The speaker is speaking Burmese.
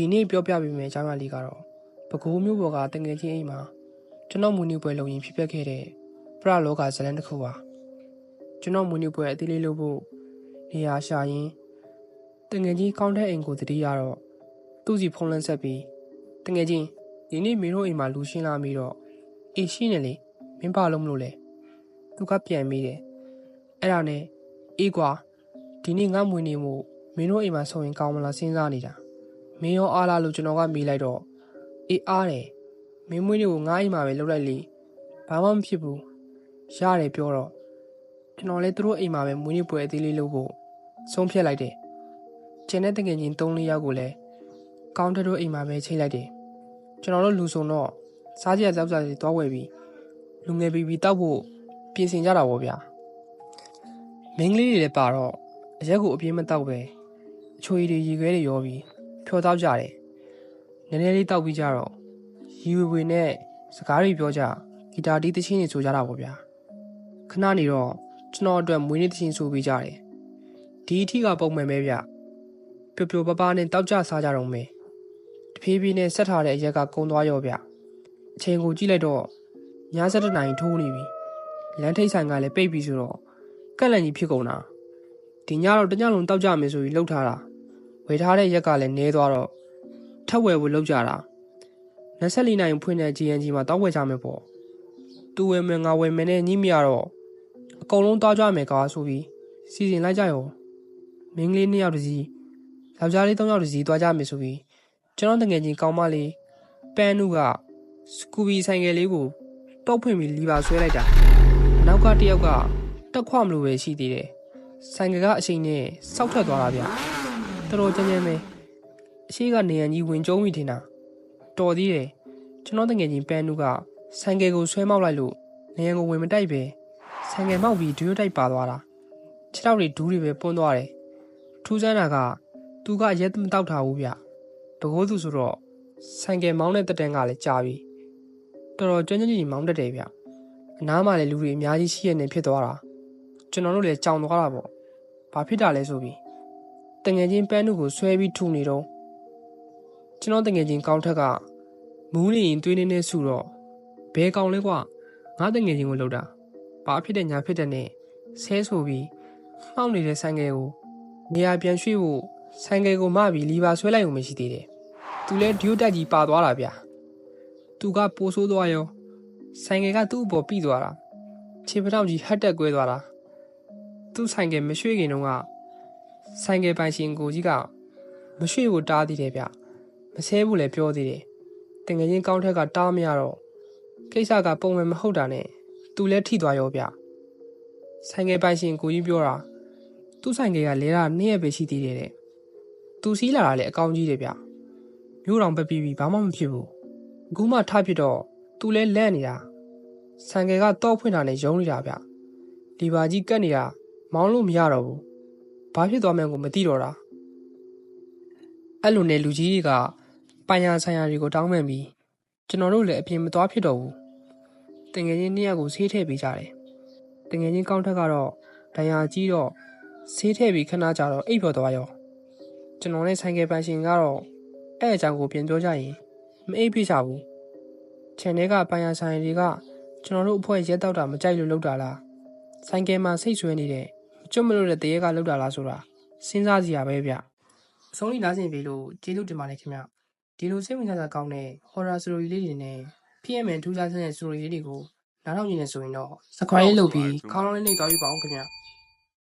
ဒီနေ့ပြောပြပေးမယ့်အကြောင်းအရာလေးကတော့ပဲခူးမြို့ပေါ်ကတငယ်ချင်းအိမ်မှာကျွန်တော်မူနီပွဲလုပ်ရင်ဖြစ်ပျက်ခဲ့တဲ့ပရလောကဇလန်တစ်ခုပါကျွန်တော်မူနီပွဲအသေးလေးလုပ်ဖို့နေရာရှာရင်းတငယ်ချင်းကောင်းတဲ့အိမ်ကိုတတိရတော့သူ့စီဖုန်းလန်းဆက်ပြီးတငယ်ချင်းဒီနေ့မင်းတို့အိမ်မှာလူရှင်းလာပြီးတော့အေးရှိနေလေမင်းပါလို့မလို့လဲသူကပြန်မိတယ်အဲ့ဒါနဲ့အေးကွာဒီနေ့ငါမွေနေမှုမင်းတို့အိမ်မှာဆိုရင်ကောင်းမလားစဉ်းစားနေတာ မင်းရောအားလားလို့ကျွန်တော်ကမေးလိုက်တော့အေးအားတယ်မင်းမွေးတွေကိုငားအိမ်မှာပဲလှုပ်လိုက်လေဘာမှမဖြစ်ဘူးရတယ်ပြောတော့ကျွန်တော်လည်းသူတို့အိမ်မှာပဲမွေးနေ့ပွဲအသေးလေးလုပ်ဖို့ဆုံးဖြတ်လိုက်တယ်ကျန်တဲ့တကယ်ချင်း၃၄ယောက်ကိုလည်းကောင်းတဲ့တို့အိမ်မှာပဲချိန်လိုက်တယ်ကျွန်တော်တို့လူစုံတော့စားကြရတောက်ကြတွေတွားဝယ်ပြီးလူငယ်ပြီးပြီးတောက်ဖို့ပြင်ဆင်ကြတာပေါ့ဗျာမင်းကလေးတွေလည်းပါတော့အရက်ကိုအပြင်းမတောက်ပဲအချိုရည်တွေရေခွဲတွေရောပြီး ဖြောတောက်ကြတယ်။နည်းနည်းလေးတောက်ပြီးကြတော့ရီဝေဝေနဲ့စကားတွေပြောကြဂီတာတီးသချင်းတွေဆိုကြတာပေါ့ဗျာ။ခဏနေတော့ကျွန်တော်အတွက်မွေးနေ့သချင်းဆိုပေးကြတယ်။ဒီအထီကပုံမှန်ပဲဗျ။ပျော်ပျော်ပါးပါးနဲ့တောက်ကြစားကြတော့မယ်။တဖြည်းဖြည်းနဲ့ဆက်ထားတဲ့အရက်ကကုန်းသွားရောဗျ။အချိန်ကိုကြည့်လိုက်တော့ည7နာရီထိုးနေပြီ။လမ်းထိပ်ဆိုင်ကလည်းပိတ်ပြီဆိုတော့ကက်လန်ကြီးဖြစ်ကုန်တာ။ဒီညတော့တညလုံးတောက်ကြမယ်ဆိုပြီးလှုပ်ထားတာ။ ဝယ်ထားတဲ့ရက်ကလည်းနည်းသွားတော့ထပ်ဝယ်ဖို့လုပ်ကြတာ24နိုင်ဖွင့်တဲ့ GNG မှာတောက်ဝယ်ကြမယ်ပေါ့သူဝယ်မယ်ငါဝယ်မယ်နဲ့ညှိမရတော့အကုန်လုံးတောက်ကြမယ်ကားဆိုပြီးစီစဉ်လိုက်ကြရောမင်းကလေးနှစ်ယောက်တစ်စီးယောက်ျားလေးသုံးယောက်တစ်စီးသွားကြမယ်ဆိုပြီးကျွန်တော်တငယ်ချင်းကောင်းမလေးပန်းနုကစကူဘီဆိုင်ကယ်လေးကိုတောက်ဖွင့်ပြီးလီပါဆွဲလိုက်တာနောက်ကတစ်ယောက်ကတက်ခွမလို့ပဲရှိသေးတယ်ဆိုင်ကယ်ကအချိန်နဲ့စောက်ထွက်သွားတာဗျ တော်တော်ကြမ်းကြမ်းပဲအရှိကနေရန်ကြီးဝင်ကျုံးမိထင်တာတော်သေးတယ်ကျွန်တော်တငယ်ချင်းပန်းနုကဆိုင်ကယ်ကိုဆွဲမောက်လိုက်လို့နေရန်ကိုဝင်မတိုက်ပဲဆိုင်ကယ်မောက်ပြီးဒူးတိုက်ပါသွားတာခြေထောက်တွေဒူးတွေပဲပွန်းသွားတယ်ထူးဆန်းတာကသူကရက်မတောက်ထားဘူးဗျတကိုးသူဆိုတော့ဆိုင်ကယ်မောင်းတဲ့တက်တန်းကလည်းကြာပြီတော်တော်ကြမ်းကြမ်းကြီးမောင်းတတ်တယ်ဗျအနားမှာလည်းလူတွေအများကြီးရှိရနေဖြစ်သွားတာကျွန်တော်တို့လည်းကြောင်သွားတာပေါ့ဘာဖြစ်တာလဲဆိုပြီးတ ငယ်ချင်းပန်းနုကိုဆွဲပြီးထုနေတော့ကျွန်တော်တငယ်ချင်းကောင်းထက်ကမူးနေရင်သွေးနေနေဆူတော့ဘဲကောင်လဲကွာငါတငယ်ချင်းကိုလှုပ်တာဘာဖြစ်တဲ့ညာဖြစ်တဲ့နဲ့ဆဲဆိုပြီးမှောက်နေတဲ့ဆိုင်ကယ်ကိုနေရာပြန်ရွှေ့ဖို့ဆိုင်ကယ်ကိုမပြီးလီပါဆွဲလိုက်ုံမရှိသေးတယ်သူလဲဒျိုတက်ကြီးပါသွားတာဗျသူကပိုဆိုးသွားရောဆိုင်ကယ်ကသူ့အပေါ်ပြီးသွားတာခြေပထောက်ကြီးဟတ်တက်ကွဲသွားတာသူ့ဆိုင်ကယ်မရွှေ့ခင်တုန်းက ဆိုင်ကယ်ပိုင်ရှင်ကိုကြီးကမရွှေ့ကိုတားသေးတယ်ဗျမဆဲဘူးလည်းပြောသေးတယ်တငယ်ချင်းကောင်းထက်ကတားမရတော့ကိစ္စကပုံမှန်မဟုတ်တာနဲ့သူလည်းထိသွားရောဗျဆိုင်ကယ်ပိုင်ရှင်ကိုကြီးပြောတာသူ့ဆိုင်ကယ်ကလဲတာနှစ်ရက်ပဲရှိသေးတယ်တဲ့သူစီးလာတာလည်းအကောင်းကြီးတယ်ဗျမျိုးတော်ပဲပြီးပြီးဘာမှမဖြစ်ဘူးအခုမှထဖြစ်တော့သူလည်းလန့်နေတာဆိုင်ကယ်ကတော့ဖွင့်တာနဲ့ယုံနေတာဗျဒီပါကြီးကတ်နေတာမောင်းလို့မရတော့ဘူး ဘာဖြစ်သွားမှန်းကိုမသိတော့တာအဲ့လိုနဲ့လူကြီးတွေကပိုင်ရဆိုင်ရာတွေကိုတောင်းပန်ပြီးကျွန်တော်တို့လည်းအပြင်မသွားဖြစ်တော့ဘူးတငယ်ချင်းနှစ်ယောက်ကိုဆေးထည့်ပေးကြတယ်တငယ်ချင်းကောင်းထက်ကတော့ဒဏ်ရာကြီးတော့ဆေးထည့်ပြီးခဏကြာတော့အိပ်ပျော်သွားရောကျွန်တော်နဲ့ဆိုင်ကယ်ပိုင်ရှင်ကတော့အဲ့အကြောင်းကိုပြန်ပြောကြရင်မအိပ်ဖြစ်ချဘူးခြံထဲကပိုင်ရဆိုင်ရာတွေကကျွန်တော်တို့အဖွဲ့ရက်တော့တာမကြိုက်လို့လုပ်တာလားဆိုင်ကယ်မှာစိတ်ဆွဲနေတဲ့ ကျွတ်မလို့တဲ့တရေကလောက်တာလားဆိုတာစဉ်းစားကြည့်ရပဲဗျအဆုံးလေးနားဆင်ပြီလို့ကျေးဇူးတင်ပါတယ်ခင်ဗျဒီလိုစိတ်ဝင်စားစရာကောင်းတဲ့ horror story လေးတွေနဲ့ PMN ထူးခြားတဲ့ story လေးတွေကိုနားထောင်နေနေဆိုရင်တော့ subscribe လုပ်ပြီးခေါင်းလုံးလေးနှိပ်သွားပြပါအောင်ခင်ဗျ